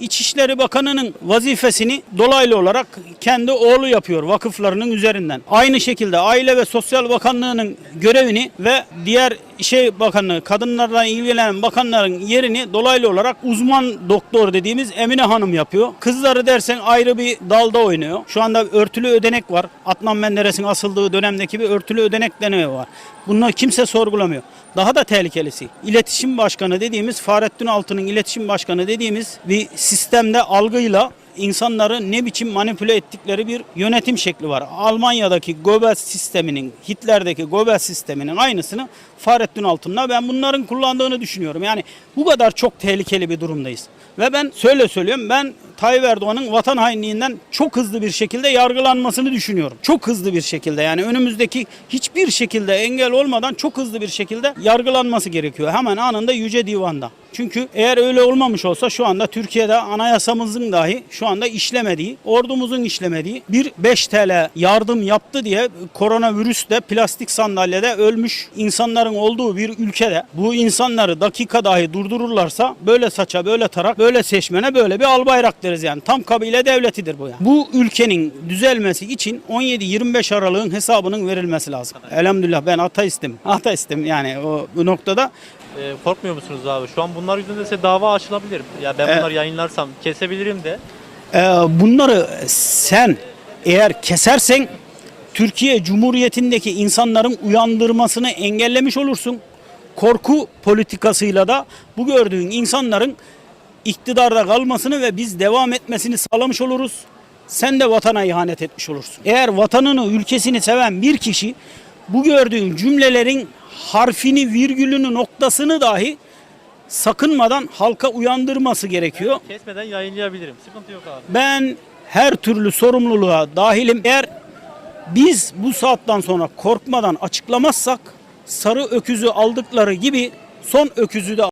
İçişleri Bakanı'nın vazifesini dolaylı olarak kendi oğlu yapıyor vakıflarının üzerinden. Aynı şekilde Aile ve Sosyal Bakanlığı'nın görevini ve diğer şey bakanlığı, kadınlarla ilgilenen bakanların yerini dolaylı olarak uzman doktor dediğimiz Emine Hanım yapıyor. Kızları dersen ayrı bir dalda oynuyor. Şu anda örtülü ödenek var. Adnan Menderes'in asıldığı dönemdeki bir örtülü ödenek denemi var. Bunları kimse sorgulamıyor. Daha da tehlikelisi. İletişim Başkanı dediğimiz Fahrettin Altun'un iletişim başkanı dediğimiz bir sistemde algıyla insanları ne biçim manipüle ettikleri bir yönetim şekli var. Almanya'daki Goebbels sisteminin, Hitler'deki Goebbels sisteminin aynısını Fahrettin Altun'la ben bunların kullandığını düşünüyorum. Yani bu kadar çok tehlikeli bir durumdayız. Ve ben söyle söylüyorum ben Tayyip Erdoğan'ın vatan hainliğinden çok hızlı bir şekilde yargılanmasını düşünüyorum. Çok hızlı bir şekilde yani önümüzdeki hiçbir şekilde engel olmadan çok hızlı bir şekilde yargılanması gerekiyor. Hemen anında Yüce Divan'da. Çünkü eğer öyle olmamış olsa şu anda Türkiye'de anayasamızın dahi şu anda işlemediği, ordumuzun işlemediği bir 5 TL yardım yaptı diye koronavirüste plastik sandalyede ölmüş insanların olduğu bir ülkede bu insanları dakika dahi durdururlarsa böyle saça, böyle tarak, böyle seçmene böyle bir albayrak deriz yani. Tam kabile devletidir bu yani. Bu ülkenin düzelmesi için 17-25 Aralık'ın hesabının verilmesi lazım. Elhamdülillah ben ateistim. Ateistim yani o bu noktada Ee, korkmuyor musunuz abi? Şu an bunlar yüzünden size dava açılabilir. Ya ben E- bunları yayınlarsam kesebilirim de. Ee, bunları sen eğer kesersen Türkiye Cumhuriyeti'ndeki insanların uyandırmasını engellemiş olursun. Korku politikasıyla da bu gördüğün insanların iktidarda kalmasını ve biz devam etmesini sağlamış oluruz. Sen de vatana ihanet etmiş olursun. Eğer vatanını, ülkesini seven bir kişi bu gördüğün cümlelerin harfini, virgülünü, noktasını dahi sakınmadan halka uyandırması gerekiyor. Kesmeden yayınlayabilirim. Sıkıntı yok abi. Ben her türlü sorumluluğa dahilim. Eğer biz bu saatten sonra korkmadan açıklamazsak sarı öküzü aldıkları gibi son öküzü de